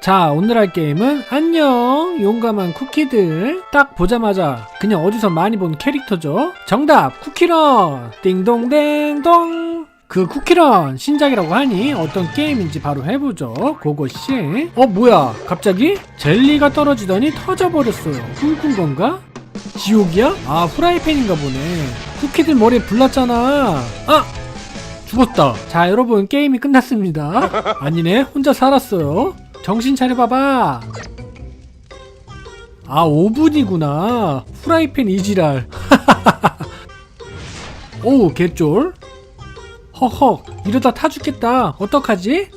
자, 오늘 할 게임은 안녕 용감한 쿠키들 딱 보자마자 그냥 어디서 많이 본 캐릭터죠. 정답 쿠키런 띵동댕동 그 쿠키런 신작이라고 하니 어떤 게임인지 바로 해보죠. 고고씨. 어 뭐야 갑자기 젤리가 떨어지더니 터져버렸어요. 쿵쿵 건가? 지옥이야? 아 후라이팬인가 보네. 쿠키들 머리에 불났잖아. 아 죽었다. 자, 여러분 게임이 끝났습니다. 아니네, 혼자 살았어요. 정신 차려봐봐. 아, 5분이구나. 후라이팬 이지랄. 오우, 개쫄. 허허, 이러다 타 죽겠다. 어떡하지?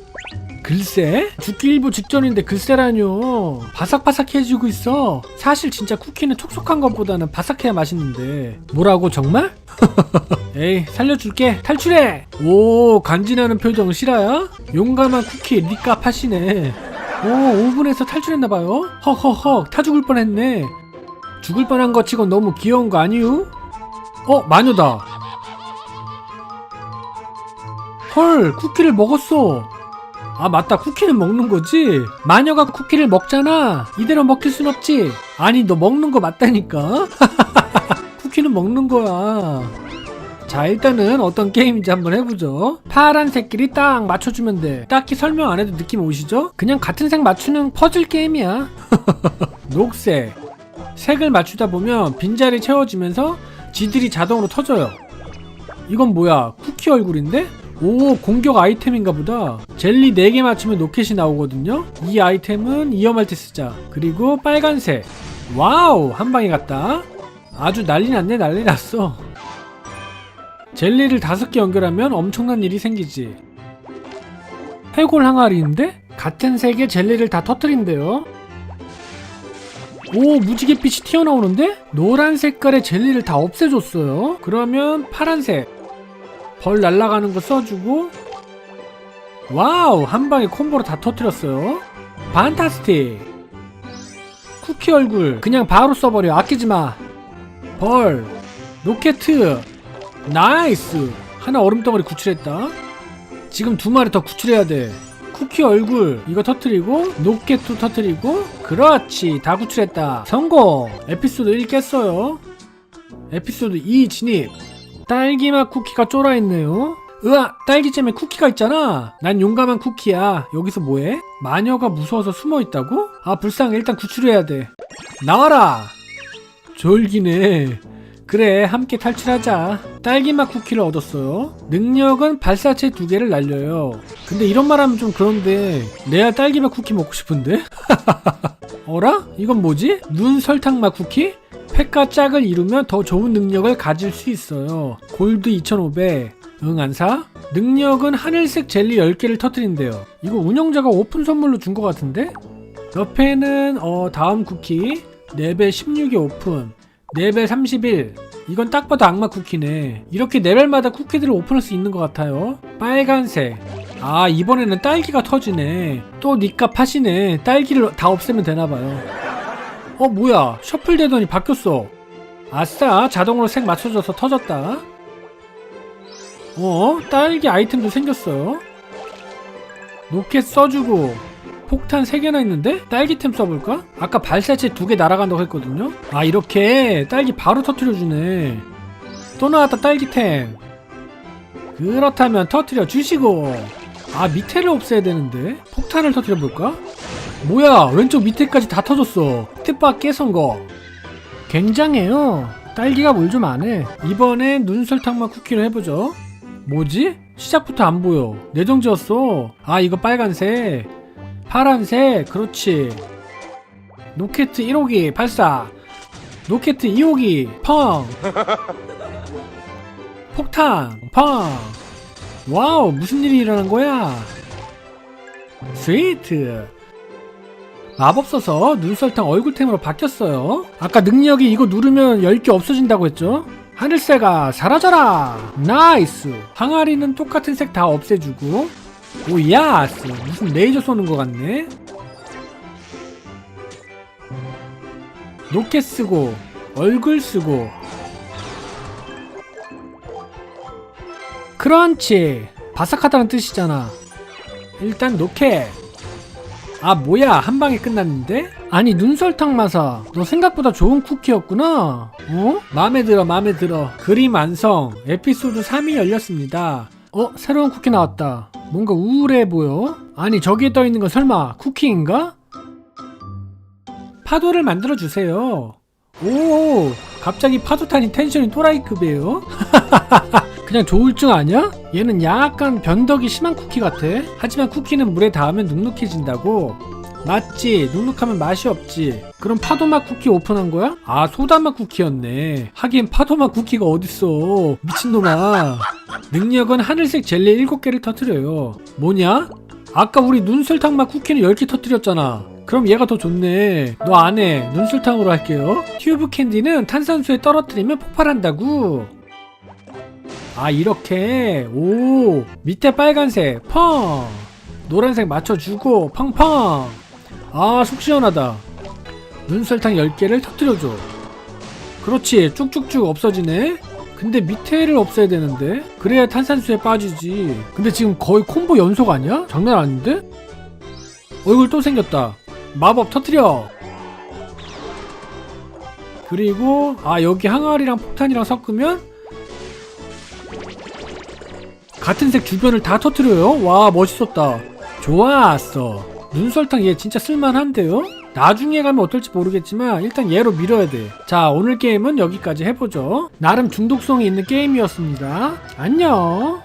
글쎄? 죽기 일부 직전인데 글쎄라뇨. 바삭바삭해지고 있어. 사실 진짜 쿠키는 촉촉한 것보다는 바삭해야 맛있는데. 뭐라고 정말? 에이 살려줄게 탈출해 오 간지나는 표정 실화야? 용감한 쿠키 니까 파시네 오 5분에서 탈출했나봐요? 헉헉헉 타 죽을 뻔했네. 죽을 뻔한 거 치곤 너무 귀여운 거 아니유? 어 마녀다. 헐 쿠키를 먹었어. 아 맞다. 쿠키는 먹는 거지? 마녀가 쿠키를 먹잖아. 이대로 먹힐 순 없지. 아니 너 먹는 거 맞다니까? 쿠키는 먹는 거야 자 일단은 어떤 게임인지 한번 해보죠. 파란색끼리 딱 맞춰주면 돼. 딱히 설명 안 해도 느낌 오시죠? 그냥 같은 색 맞추는 퍼즐 게임이야. 녹색. 색을 맞추다 보면 빈자리 채워지면서 지들이 자동으로 터져요. 이건 뭐야? 쿠키 얼굴인데? 오 공격 아이템인가 보다. 젤리 4개 맞추면 로켓이 나오거든요. 이 아이템은 위험할 때 쓰자. 그리고 빨간색. 와우 한 방에 갔다. 아주 난리 났네 난리 났어 젤리를 다섯 개 연결하면 엄청난 일이 생기지. 해골 항아리인데? 같은 색의 젤리를 다 터트린대요. 오, 무지개 빛이 튀어나오는데? 노란 색깔의 젤리를 다 없애줬어요. 그러면 파란색. 벌 날아가는 거 써주고. 와우, 한 방에 콤보로 다 터트렸어요. 판타스틱. 쿠키 얼굴. 그냥 바로 써버려. 아끼지 마. 벌. 로켓. 나이스! 하나 얼음덩어리 구출했다. 지금 두 마리 더 구출해야 돼. 쿠키 얼굴 이거 터트리고 노켓도 터트리고 그렇지. 다 구출했다. 성공! 에피소드 1 깼어요. 에피소드 2 진입. 딸기맛 쿠키가 쫄아있네요. 으아 딸기잼에 쿠키가 있잖아. 난 용감한 쿠키야. 여기서 뭐해? 마녀가 무서워서 숨어있다고? 아 불쌍해. 일단 구출해야 돼. 나와라! 졸기네 그래 함께 탈출하자 딸기맛 쿠키를 얻었어요 능력은 발사체 두 개를 날려요 근데 이런 말 하면 좀 그런데 내가 딸기맛 쿠키 먹고 싶은데? 어라? 이건 뭐지? 눈 설탕맛 쿠키? 팩과 짝을 이루면 더 좋은 능력을 가질 수 있어요 골드 2500 응 안 사? 능력은 하늘색 젤리 10개를 터뜨린대요 이거 운영자가 오픈 선물로 준 것 같은데? 옆에는 어 다음 쿠키 레벨 16이 오픈 레벨 31 이건 딱 봐도 악마 쿠키네. 이렇게 레벨마다 쿠키들을 오픈할 수 있는 것 같아요. 빨간색. 아 이번에는 딸기가 터지네. 또 니까 팥이네. 딸기를 다 없애면 되나봐요. 어 뭐야. 셔플 되더니 바뀌었어. 아싸. 자동으로 색 맞춰져서 터졌다. 어? 딸기 아이템도 생겼어요 로켓 써주고 폭탄 3개나 있는데? 딸기템 써볼까? 아까 발사체 2개 날아간다고 했거든요? 아 이렇게 딸기 바로 터트려주네. 또 나왔다 딸기템. 그렇다면 터트려 주시고. 아 밑에를 없애야 되는데? 폭탄을 터트려 볼까? 뭐야 왼쪽 밑에까지 다 터졌어. 특박 깨선 거. 굉장해요. 딸기가 뭘 좀 안해. 이번엔 눈설탕맛 쿠키를 해보죠. 뭐지? 시작부터 안 보여. 내정지었어. 아 이거 빨간색 파란색 그렇지. 로켓 1호기 발사. 로켓 2호기 펑. 폭탄 펑. 와우 무슨 일이 일어난 거야? 스위트 마법 써서 눈설탕 얼굴템으로 바뀌었어요. 아까 능력이 이거 누르면 10개 없어진다고 했죠? 하늘새가 사라져라. 나이스. 항아리는 똑같은 색 다 없애주고 오 야스 무슨 레이저 쏘는 것 같네? 로켓 쓰고 얼굴 쓰고. 크런치 바삭하다는 뜻이잖아. 일단 로켓. 아 뭐야 한 방에 끝났는데? 아니 눈설탕 마사. 너 생각보다 좋은 쿠키였구나. 어? 마음에 들어 마음에 들어. 그림 완성. 에피소드 3이 열렸습니다. 어? 새로운 쿠키 나왔다 뭔가 우울해 보여 아니 저기에 떠있는 건 설마 쿠키인가? 파도를 만들어 주세요 오 갑자기 파도 타니 텐션이 또라이급이에요 그냥 조울증 아니야? 얘는 약간 변덕이 심한 쿠키 같아. 하지만 쿠키는 물에 닿으면 눅눅해진다고. 맞지? 눅눅하면 맛이 없지. 그럼 파도맛 쿠키 오픈한 거야? 아, 소다맛 쿠키였네. 하긴 파도맛 쿠키가 어딨어. 미친놈아. 능력은 하늘색 젤리 7개를 터트려요. 뭐냐? 아까 우리 눈설탕 맛 쿠키는 10개 터트렸잖아. 그럼 얘가 더 좋네. 너 안 해. 눈설탕으로 할게요. 튜브 캔디는 탄산수에 떨어뜨리면 폭발한다고. 아 이렇게 오 밑에 빨간색 펑 노란색 맞춰주고 팡팡 아속 시원하다 눈설탕 10개를 터뜨려줘 그렇지 쭉쭉쭉 없어지네 근데 밑에를 없애야 되는데 그래야 탄산수에 빠지지 근데 지금 거의 콤보 연속 아니야? 장난 아닌데? 얼굴 또 생겼다 마법 터뜨려 그리고 아 여기 항아리랑 폭탄이랑 섞으면 같은 색 주변을 다 터트려요? 와 멋있었다 좋았어 눈설탕 얘 진짜 쓸만한데요? 나중에 가면 어떨지 모르겠지만 일단 얘로 밀어야 돼 자 오늘 게임은 여기까지 해보죠. 나름 중독성이 있는 게임이었습니다. 안녕